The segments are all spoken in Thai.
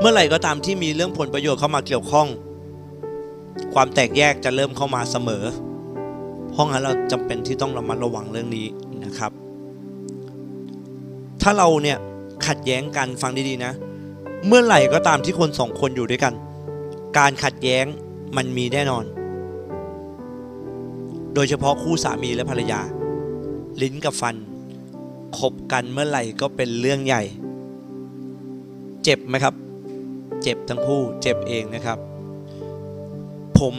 เมื่อไหร่ก็ตามที่มีเรื่องผลประโยชน์เข้ามาเกี่ยวข้อง ความแตกแยกจะเริ่มเข้ามาเสมอ เพราะงั้นเราจำเป็นที่ต้องระมัดระวังเรื่องนี้นะครับ ถ้าเราเนี่ยขัดแย้งกันฟังดีๆนะ เมื่อไหร่ก็ตามที่คนสองคนอยู่ด้วยกัน การขัดแย้งมันมีแน่นอน โดยเฉพาะคู่สามีและภรรยา ลิ้นกับฟันคบกันเมื่อไหร่ก็เป็นเรื่องใหญ่ เจ็บไหมครับ เจ็บทั้งคู่เจ็บเองนะครับ ผม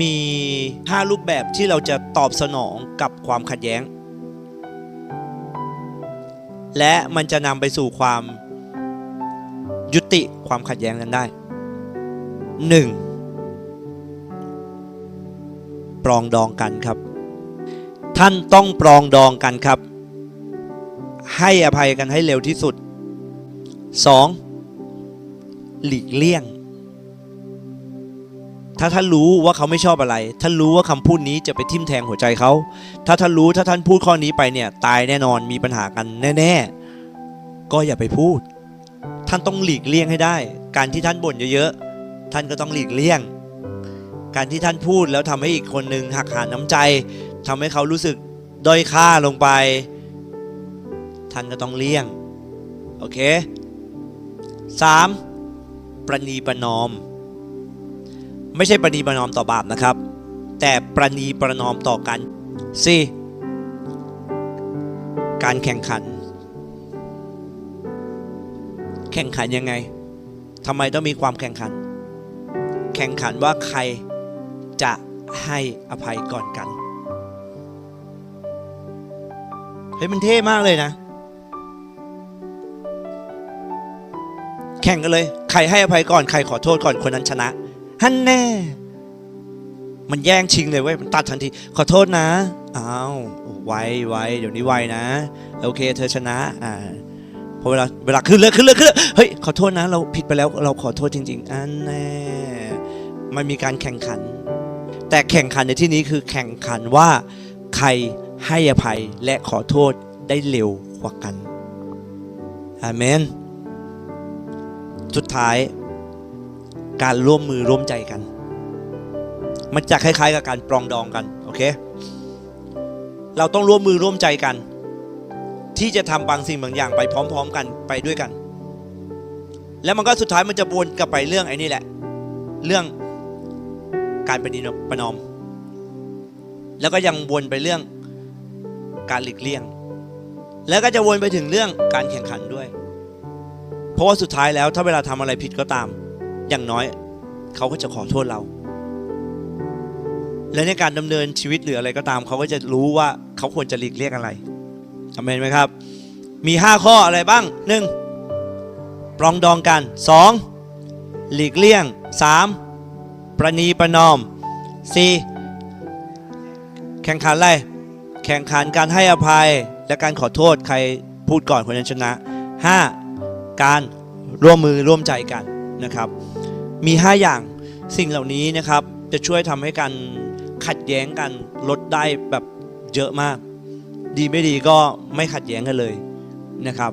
มี 5 รูปแบบที่เราจะตอบสนองกับความขัดแย้ง และมันจะนำไปสู่ความยุติความขัดแย้งนั้นได้ 1. ปรองดองกันครับ ท่านต้องปรองดองกันครับ ให้อภัยกันให้เร็วที่สุด 2. หลีกเลี่ยง ถ้าท่านรู้ว่าเขาไม่ชอบอะไร ท่านรู้ว่าคำพูดนี้จะไปทิ่มแทงหัวใจเขา ถ้าท่านรู้ถ้าท่านพูดข้อนี้ไปเนี่ยตายแน่นอนมีปัญหากันแน่ๆ ก็อย่าไปพูด ท่านต้องหลีกเลี่ยงให้ได้ การที่ท่านบ่นเยอะๆ ท่านก็ต้องหลีกเลี่ยง การที่ท่านพูดแล้วทำให้อีกคนหนึ่งหักหาน้ำใจทำให้เขารู้สึกด้อยค่าลงไป ท่านก็ต้องเลี่ยง โอเค 3. ประนีประนอม ไม่ใช่ประนีประนอมต่อบาปนะครับ แต่ประนีประนอมต่อกัน 4. การแข่งขัน แข่งขันยังไงทำไมต้องมีความแข่งขัน แข่งขันว่าใครจะให้อภัยก่อนกัน เฮ้ยมันเท่มากเลยนะ ข่งกันเลย ใครให้อภัยก่อน ใครขอโทษก่อนคนนั้นชนะ ฮันแน่ มันแย่งชิงเลยเว้ย มันตัดทันที ขอโทษนะ อ้าว ไวไวเดี๋ยวนี้ไวนะ โอเค เธอชนะ อ่า พอเวลา เวลาขึ้นเลยขึ้นเลยขึ้นเลยเฮ้ย ขอโทษนะ เราผิดไปแล้ว เราขอโทษจริง ๆ อันแน่ มันมีการแข่งขัน แต่แข่งขันในที่นี้คือแข่งขันว่าใครให้อภัยและขอโทษได้เร็วกว่ากันอาเมน สุดท้าย การร่วมมือร่วมใจกัน มันจะคล้ายๆ กับการปรองดองกันโอเคเราต้องร่วมมือร่วมใจกัน ที่จะทำบางสิ่งบางอย่างไปพร้อม ๆ กันไปด้วยกัน แล้วมันก็สุดท้ายมันจะวนกลับไปเรื่องไอ้นี่แหละ เรื่องการประนีประนอม แล้วก็ยังวนไปเรื่องการหลีกเลี่ยง แล้วก็จะวนไปถึงเรื่องการแข่งขันด้วย เพราะว่าสุดท้ายแล้วถ้าเวลาทำอะไรผิดก็ตาม อย่างน้อยเขาก็จะขอโทษเรา และในการดำเนินชีวิตหรืออะไรก็ตาม เขาก็จะรู้ว่าเขาควรจะหลีกเลี่ยงอะไรอเมนไหมครับ มี 5 ข้ออะไรบ้าง 1. ปรองดองกัน 2. หลีกเลี่ยง 3. ประนีประนอม 4. แข่งขันอะไรแข่งขันการให้อภัยและการขอโทษใครพูดก่อนคนนั้นชนะ 5. การร่วมมือร่วมใจกันนะครับ มี 5 อย่างสิ่งเหล่านี้นะครับจะช่วยทำให้การขัดแย้งกันลดได้แบบเยอะมาก ดีไม่ดีก็ไม่ขัดแย้งกันเลยนะครับ